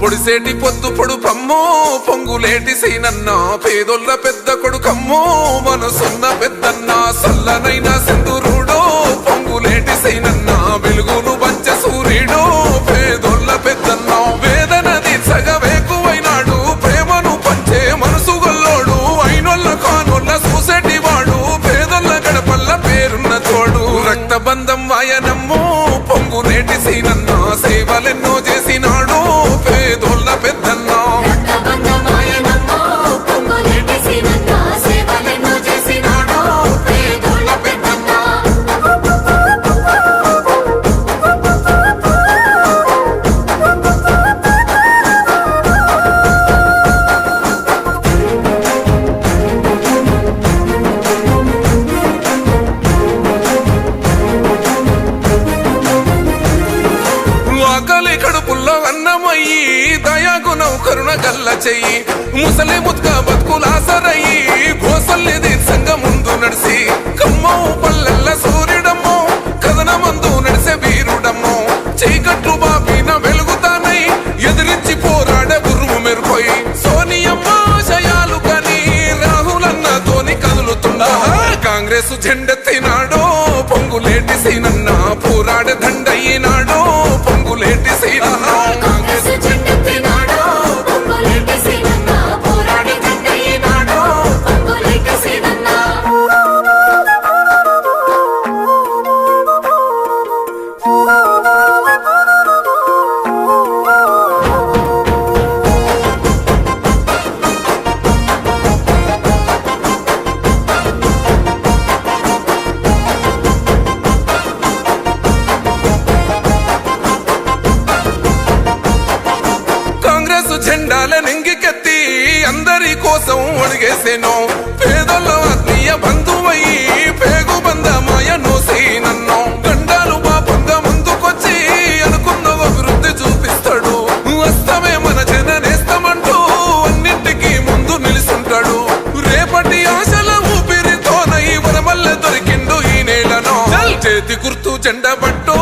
పొడిసేటి పొద్దు పొడు పమ్మో పొంగులేటి సైనన్నా పేదొల్ల పెద్ద కొడుకమ్మో మనసున్న పెద్దన్నా సల్లనైనా కాంగ్రెస్ జెండెత్తినాడో పొంగులేటి సీనన్న చేసెను. పేదల ఆత్మీయ బంధువయ్యి పేగు బంధమాయ నూసి నన్ను గండాలు పాపంగా ముందుకొచ్చి అనుకున్న అభివృద్ధి చూపిస్తాడు. వస్తమే మన జననేస్తామంటూ అన్నింటికి ముందు నిలుసుంటాడు. రేపటి ఆశల ఊపిరితోనై వనమల్ల దొరికిండు ఈ నేలను. చేతి గుర్తు జెండ పట్టు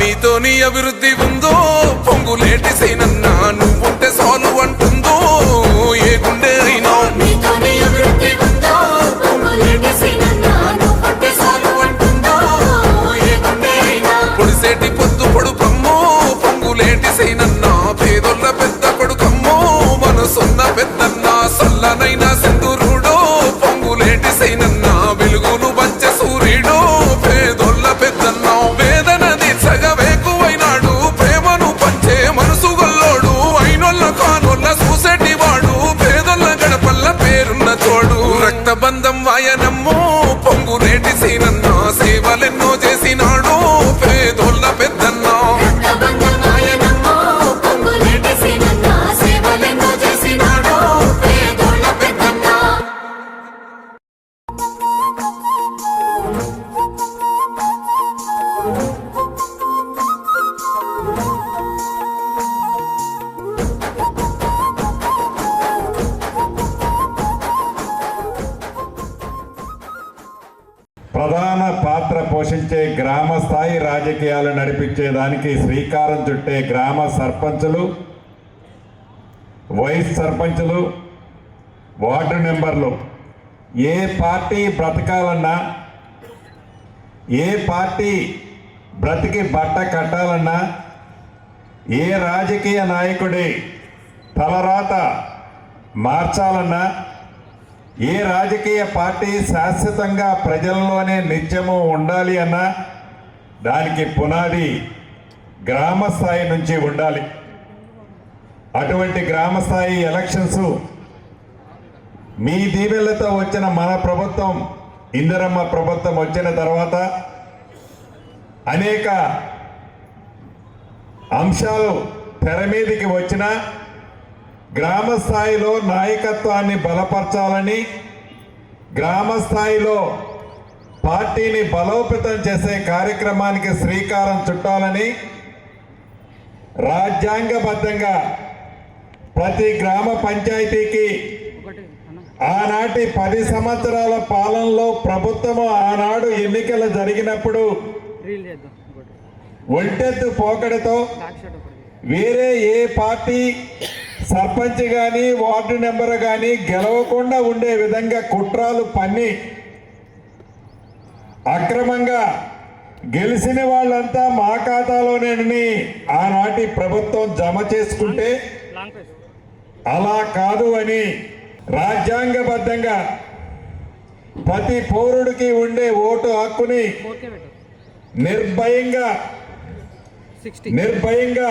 నీతో నీ అభివృద్ధి ఉందో పొంగులేటి సీనన్నా నువ్వుంటే సాలు అంటూ పోషించే గ్రామ స్థాయి రాజకీయాలు నడిపించేదానికి శ్రీకారం చుట్టే గ్రామ సర్పంచులు వైస్ సర్పంచులు వార్డు మెంబర్లు. ఏ పార్టీ బ్రతకాలన్నా ఏ పార్టీ బ్రతికి బట్ట కట్టాలన్నా ఏ రాజకీయ నాయకుడి తలరాత మార్చాలన్నా ఏ రాజకీయ పార్టీ శాశ్వతంగా ప్రజల్లోనే నిత్యము ఉండాలి అన్నా దానికి పునాది గ్రామ స్థాయి నుంచి ఉండాలి. అటువంటి గ్రామ స్థాయి ఎలక్షన్స్ మీ దీవెళ్ళతో వచ్చిన మన ప్రభుత్వం ఇందిరమ్మ ప్రభుత్వం వచ్చిన తర్వాత అనేక అంశాలు తెర మీదకి వచ్చిన గ్రామ స్థాయిలో నాయకత్వాన్ని బలపరచాలని గ్రామ స్థాయిలో పార్టీని బలోపేతం చేసే కార్యక్రమానికి శ్రీకారం చుట్టాలని రాజ్యాంగబద్ధంగా ప్రతి గ్రామ పంచాయతీకి ఆనాటి పది సంవత్సరాల పాలనలో ప్రభుత్వము ఆనాడు ఎన్నికలు జరిగినప్పుడు ఒంటెత్తు పోకడతో వేరే ఏ పార్టీ సర్పంచ్ కానీ వార్డు నెంబర్ కానీ గెలవకుండా ఉండే విధంగా కుట్రాలు పన్ని అక్రమంగా గెలిచిన వాళ్ళంతా మా ఖాతాలోనే ఆనాటి ప్రభుత్వం జమ చేసుకుంటే అలా కాదు అని రాజ్యాంగబద్ధంగా ప్రతి పౌరుడికి ఉండే ఓటు హక్కుని నిర్భయంగా నిర్భయంగా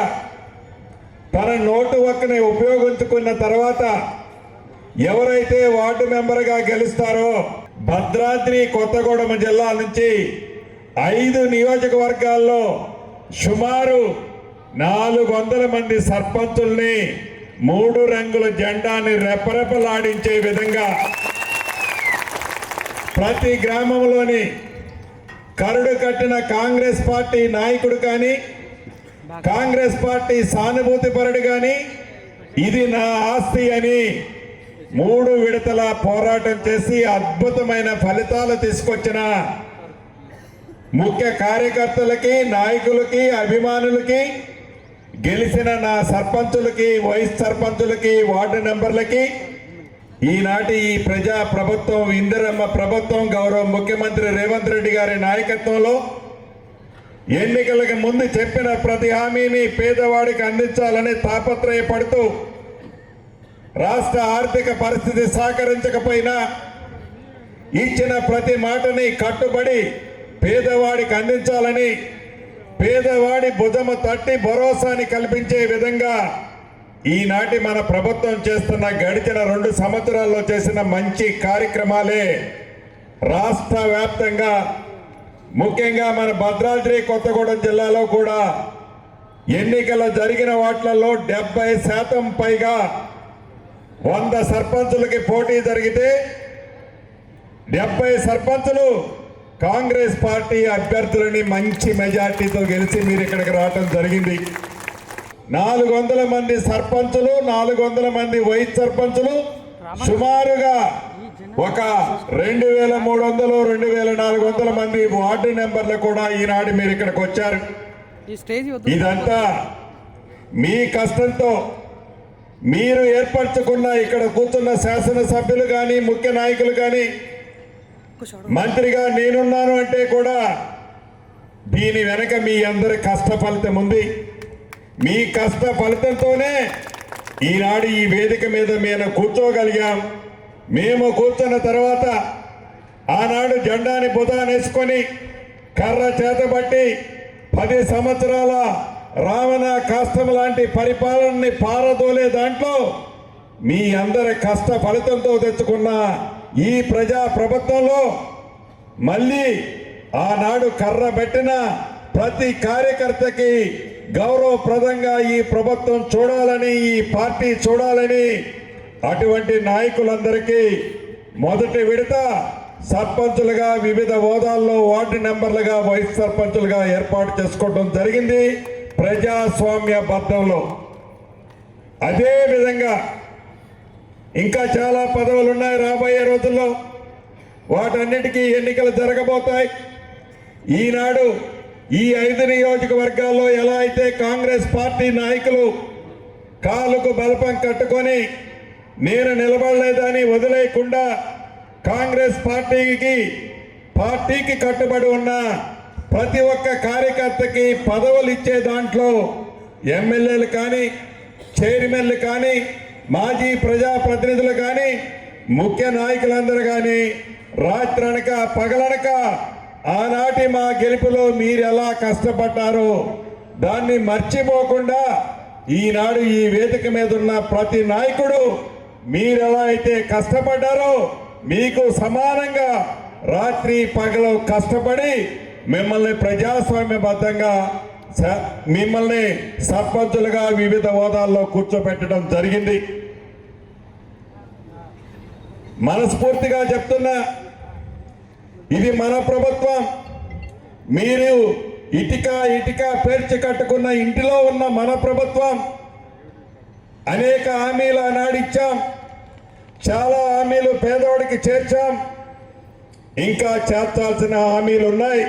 తన నోటు హక్కుని ఉపయోగించుకున్న తర్వాత ఎవరైతే వార్డు మెంబర్గా గెలుస్తారో భద్రాద్రి కొత్తగూడెం జిల్లా నుంచి ఐదు నియోజకవర్గాల్లో సుమారు నాలుగు వందల మంది సర్పంచుల్ని మూడు రంగుల జెండాని రెపరెపలాడించే విధంగా ప్రతి గ్రామంలోని కరుడు కట్టిన కాంగ్రెస్ పార్టీ నాయకుడు కానీ కాంగ్రెస్ పార్టీ సానుభూతి పరుడు కానీ ఇది నా ఆస్తి అని మూడు విడతల పోరాటం చేసి అద్భుతమైన ఫలితాలు తీసుకొచ్చిన ముఖ్య కార్యకర్తలకి నాయకులకి అభిమానులకి గెలిచిన నా సర్పంచులకి వైస్ సర్పంచులకి వార్డు మెంబర్లకి ఈనాటి ఈ ప్రజా ప్రభుత్వం ఇందిరమ్మ ప్రభుత్వం గౌరవ ముఖ్యమంత్రి రేవంత్ రెడ్డి గారి నాయకత్వంలో ఎన్నికలకు ముందు చెప్పిన ప్రతి హామీని పేదవాడికి అందించాలని తాపత్రయపడుతూ రాష్ట్ర ఆర్థిక పరిస్థితి సహకరించకపోయినా ఇచ్చిన ప్రతి మాటని కట్టుబడి పేదవాడికి అందించాలని పేదవాడి భుజము తట్టి భరోసాని కల్పించే విధంగా ఈనాటి మన ప్రభుత్వం చేస్తున్న గడిచిన రెండు సంవత్సరాల్లో చేసిన మంచి కార్యక్రమాలే రాష్ట్ర వ్యాప్తంగా ముఖ్యంగా మన భద్రాద్రి కొత్తగూడెం జిల్లాలో కూడా ఎన్నికలు జరిగిన వాటిలలో డెబ్బై శాతం పైగా వంద సర్పంచులకి పోటీ జరిగితే డెబ్బై సర్పంచులు కాంగ్రెస్ పార్టీ అభ్యర్థులని మంచి మెజార్టీతో గెలిచి మీరు ఇక్కడికి రావటం జరిగింది. నాలుగు వందల మంది సర్పంచులు నాలుగు వందల మంది వైస్ సర్పంచులు సుమారుగా ఒక రెండు వేల మూడు వందలు రెండు వేల నాలుగు వందల మంది వార్డు నెంబర్లు కూడా ఈనాడు మీరు ఇక్కడికి వచ్చారు. ఇదంతా మీ కష్టంతో మీరు ఏర్పరచుకున్న ఇక్కడ కూర్చున్న శాసనసభ్యులు కానీ ముఖ్య నాయకులు కానీ మంత్రిగా నేనున్నాను అంటే కూడా దీని వెనక మీ అందరి కష్ట ఫలితం ఉంది. మీ కష్ట ఫలితంతోనే ఈనాడు ఈ వేదిక మీద మేము కూర్చోగలిగాం. మేము కూర్చున్న తర్వాత ఆనాడు జెండాని బుధానేసుకొని కర్ర చేతబట్టి పది సంవత్సరాల రావణ కష్టం లాంటి పరిపాలనని పారదోలే దాంట్లో మీ అందరి కష్ట ఫలితంతో తెచ్చుకున్న ఈ ప్రజా ప్రభుత్వంలో మళ్ళీ ఆనాడు కర్ర పెట్టిన ప్రతి కార్యకర్తకి గౌరవప్రదంగా ఈ ప్రభుత్వం చూడాలని ఈ పార్టీ చూడాలని అటువంటి నాయకులందరికీ మొదటి విడత సర్పంచులుగా వివిధ హోదాల్లో వార్డు నెంబర్లుగా వైస్ సర్పంచులుగా ఏర్పాటు చేసుకోవడం జరిగింది ప్రజాస్వామ్య బద్దంలో అదే విధంగా ఇంకా చాలా పదవులు ఉన్నాయి రాబోయే రోజుల్లో. వాటన్నిటికీ ఎన్నికలు జరగబోతాయి. ఈనాడు ఈ ఐదు నియోజకవర్గాల్లో ఎలా అయితే కాంగ్రెస్ పార్టీ నాయకులు కాలుకు బలపం కట్టుకొని నేను నిలబడలేదని వదిలేయకుండా కాంగ్రెస్ పార్టీకి పార్టీకి కట్టుబడి ఉన్న ప్రతి ఒక్క కార్యకర్తకి పదవులు ఇచ్చే దాంట్లో ఎమ్మెల్యేలు కానీ చైర్మన్లు కానీ మాజీ ప్రజాప్రతినిధులు కానీ ముఖ్య నాయకులందరూ కానీ రాత్రనక పగలనక ఆనాటి మా గెలుపులో మీరు ఎలా కష్టపడ్డారో దాన్ని మర్చిపోకుండా ఈనాడు ఈ వేదిక మీద ఉన్న ప్రతి నాయకుడు మీరు ఎలా అయితే కష్టపడ్డారో మీకు సమానంగా రాత్రి పగలు కష్టపడి మిమ్మల్ని ప్రజాస్వామ్యబద్ధంగా మిమ్మల్ని సర్పంచులుగా వివిధ హోదాల్లో కూర్చోబెట్టడం జరిగింది. మనస్ఫూర్తిగా చెప్తున్నా ఇది మన ప్రభుత్వం. మీరు ఇటుక ఇటుక పేర్చి కట్టుకున్న ఇంటిలో ఉన్న మన ప్రభుత్వం. అనేక హామీలు ఆనాడు ఇచ్చాం. చాలా హామీలు పేదవాడికి చేర్చాం. ఇంకా చేర్చాల్సిన హామీలు ఉన్నాయి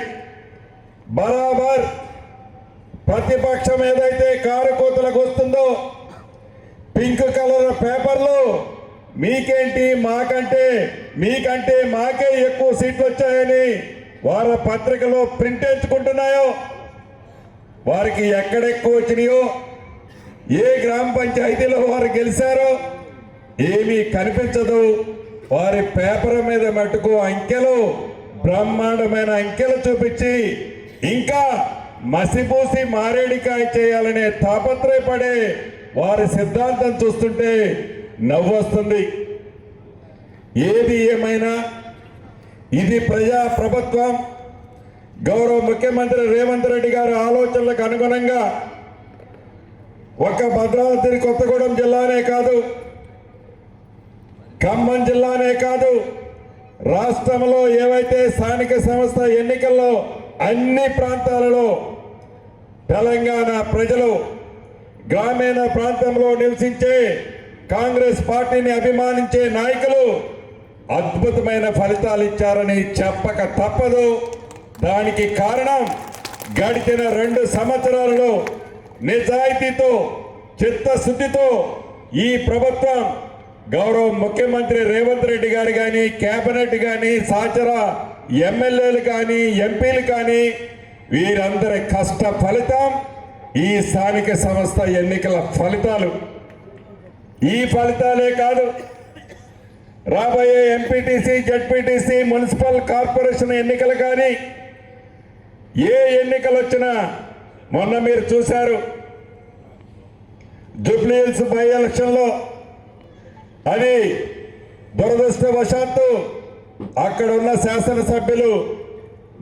బరాబర్ ప్రతిపక్షం ఏదైతే కారు కోతలకు వస్తుందో పింక్ కలర్ పేపర్లు మీకేంటి మాకంటే మీకంటే మాకే ఎక్కువ సీట్లు వచ్చాయని వారి పత్రికలో ప్రింట్ ఎంచుకుంటున్నాయో వారికి ఎక్కడెక్కువ వచ్చినాయో ఏ గ్రామ పంచాయతీలో వారు గెలిచారో ఏమీ కనిపించదు. వారి పేపర్ మీద మటుకు అంకెలు బ్రహ్మాండమైన అంకెలు చూపించి ఇంకా మసిపూసి మారేడికాయ చేయాలనే తాపత్రయపడే వారి సిద్ధాంతం చూస్తుంటే నవ్వొస్తుంది. ఏది ఏమైనా? ఇది ప్రజా ప్రభుత్వం. గౌరవ ముఖ్యమంత్రి రేవంత్ రెడ్డి గారి ఆలోచనలకు అనుగుణంగా ఒక భద్రాద్రి కొత్తగూడెం జిల్లానే కాదు ఖమ్మం జిల్లానే కాదు రాష్ట్రంలో ఏవైతే స్థానిక సంస్థ ఎన్నికల్లో అన్ని ప్రాంతాలలో తెలంగాణ ప్రజలు గ్రామీణ ప్రాంతంలో నివసించే కాంగ్రెస్ పార్టీని అభిమానించే నాయకులు అద్భుతమైన ఫలితాలు ఇచ్చారని చెప్పక తప్పదు. దానికి కారణం గడిచిన రెండు సంవత్సరాలలో నిజాయితీతో చిత్తశుద్ధితో ఈ ప్రభుత్వం గౌరవ ముఖ్యమంత్రి రేవంత్ రెడ్డి గారు కానీ కేబినెట్ కానీ సహచర ఎమ్మెల్యేలు కానీ ఎంపీలు కానీ వీరందరి కష్ట ఫలితం ఈ స్థానిక సంస్థ ఎన్నికల ఫలితాలు. ఈ ఫలితాలే కాదు రాబోయే ఎంపీటీసీ జడ్పీటీసీ మున్సిపల్ కార్పొరేషన్ ఎన్నికలు కానీ ఏ ఎన్నికలు వచ్చినా మొన్న మీరు చూశారు జూబ్లీహిల్స్ బై ఎలక్షన్లో అది దురదృష్టవశాత్తు అక్కడ ఉన్న శాసనసభ్యులు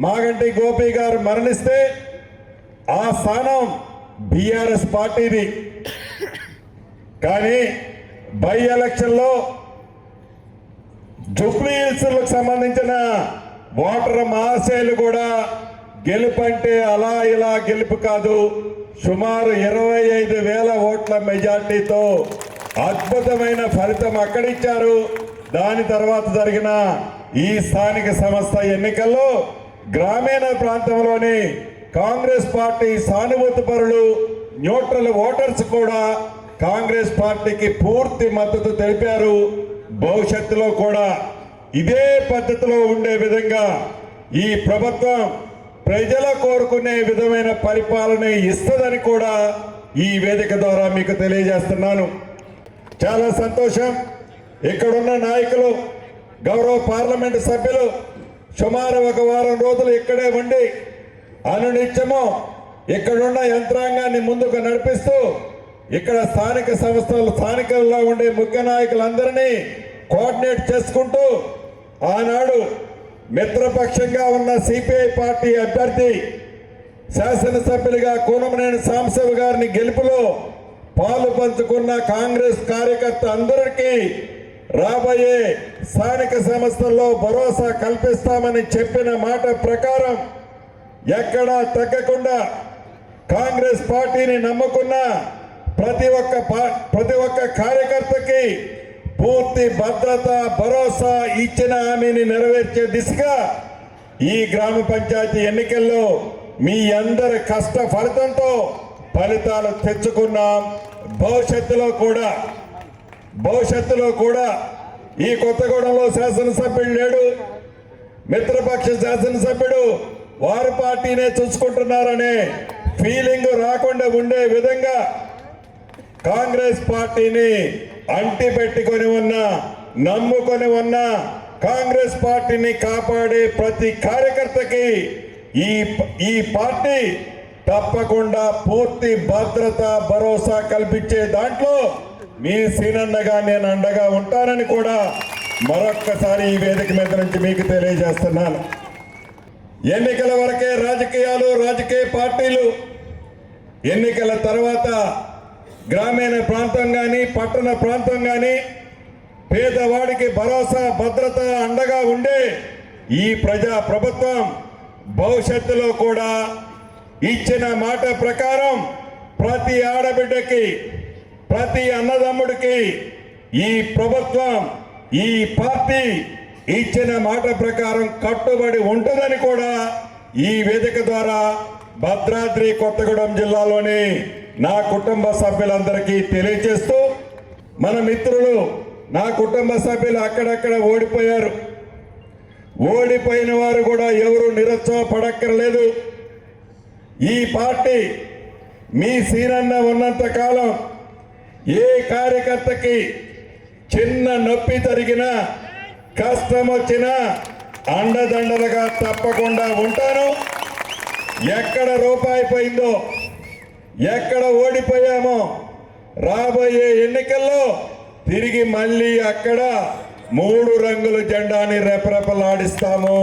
మాగంటి గోపి గారు మరణిస్తే ఆ స్థానం బీఆర్ఎస్ పార్టీది. కానీ బై ఎలక్షన్లో జూబ్లీహిల్స్లకు సంబంధించిన ఓటర్ మహాశైలు కూడా గెలుపు అంటే అలా ఇలా గెలుపు కాదు. సుమారు ఇరవై ఐదు వేల ఓట్ల మెజార్టీతో అద్భుతమైన ఫలితం అక్కడిచ్చారు. దాని తర్వాత జరిగిన ఈ స్థానిక సంస్థ ఎన్నికల్లో గ్రామీణ ప్రాంతంలోని కాంగ్రెస్ పార్టీ సానుభూతి పరులు న్యూట్రల్ ఓటర్స్ కూడా కాంగ్రెస్ పార్టీకి పూర్తి మద్దతు తెలిపారు. భవిష్యత్తులో కూడా ఇదే పద్ధతిలో ఉండే విధంగా ఈ ప్రభుత్వం ప్రజల కోరుకునే విధమైన పరిపాలన ఇస్తుందని కూడా ఈ వేదిక ద్వారా మీకు తెలియజేస్తున్నాను. చాలా సంతోషం. ఇక్కడున్న నాయకులు గౌరవ పార్లమెంటు సభ్యులు సుమారు ఒక వారం రోజులు ఇక్కడే ఉండి అనునిత్యము ఇక్కడున్న యంత్రాంగాన్ని ముందుకు నడిపిస్తూ ఇక్కడ స్థానిక సంస్థలు స్థానికల్లో ఉండే ముఖ్య నాయకులందరినీ కోఆర్డినేట్ చేసుకుంటూ ఆనాడు మిత్రపక్షంగా ఉన్న సిపిఐ పార్టీ అభ్యర్థి శాసనసభ్యులుగా కూనమనేని సాంబశివ గారిని గెలుపులో పాలు పంచుకున్న కాంగ్రెస్ కార్యకర్త అందరికీ రాబోయే స్థానిక సంస్థల్లో భరోసా కల్పిస్తామని చెప్పిన మాట ప్రకారం ఎక్కడా తగ్గకుండా కాంగ్రెస్ పార్టీని నమ్ముకున్న ప్రతి ఒక్క పా- ప్రతి ఒక్క కార్యకర్తకి పూర్తి భద్రత భరోసా ఇచ్చిన హామీని నెరవేర్చే దిశగా ఈ గ్రామ పంచాయతీ ఎన్నికల్లో మీ అందరి కష్ట ఫలితంతో ఫలితాలు తెచ్చుకున్నాం. భవిష్యత్తులో కూడా భవిష్యత్తులో కూడా ఈ కొత్తగూడెంలో శాసనసభ్యుడు లేడు. మిత్రపక్ష శాసనసభ్యుడు వారి పార్టీనే చూసుకుంటున్నారనే ఫీలింగ్ రాకుండా ఉండే విధంగా కాంగ్రెస్ పార్టీని అంటి పెట్టుకొని ఉన్న నమ్ముకొని ఉన్న కాంగ్రెస్ పార్టీని కాపాడే ప్రతి కార్యకర్తకి ఈ ఈ పార్టీ తప్పకుండా పూర్తి భద్రత భరోసా కల్పించే దాంట్లో మీ సీనన్నగా నేను అండగా ఉంటానని కూడా మరొక్కసారి ఈ వేదిక మీద నుంచి మీకు తెలియజేస్తున్నాను. ఎన్నికల వరకే రాజకీయాలు రాజకీయ పార్టీలు ఎన్నికల తర్వాత గ్రామీణ ప్రాంతం కానీ పట్టణ ప్రాంతం కానీ పేదవాడికి భరోసా భద్రత అండగా ఉండే ఈ ప్రజా ప్రభుత్వం భవిష్యత్తులో కూడా ఇచ్చిన మాట ప్రకారం ప్రతి ఆడబిడ్డకి ప్రతి అన్నదమ్ముడికి ఈ ప్రభుత్వం ఈ పార్టీ ఇచ్చిన మాట ప్రకారం కట్టుబడి ఉంటుందని కూడా ఈ వేదిక ద్వారా భద్రాద్రి కొత్తగూడెం జిల్లాలోని నా కుటుంబ సభ్యులందరికీ తెలియజేస్తూ మన మిత్రులు నా కుటుంబ సభ్యులు అక్కడక్కడ ఓడిపోయారు. ఓడిపోయిన వారు కూడా ఎవరు నిరుత్సాహపడక్కర్లేదు. ఈ పార్టీ మీ సీనన్న ఉన్నంత కాలం ఏ కార్యకర్తకి చిన్న నొప్పి జరిగినా కష్టం వచ్చినా అండదండలుగా తప్పకుండా ఉంటాను. ఎక్కడ రూపాయి పోయిందో ఎక్కడ ఓడిపోయామో రాబోయే ఎన్నికల్లో తిరిగి మళ్ళీ అక్కడ మూడు రంగుల జెండాని రెపరెపలాడిస్తాము.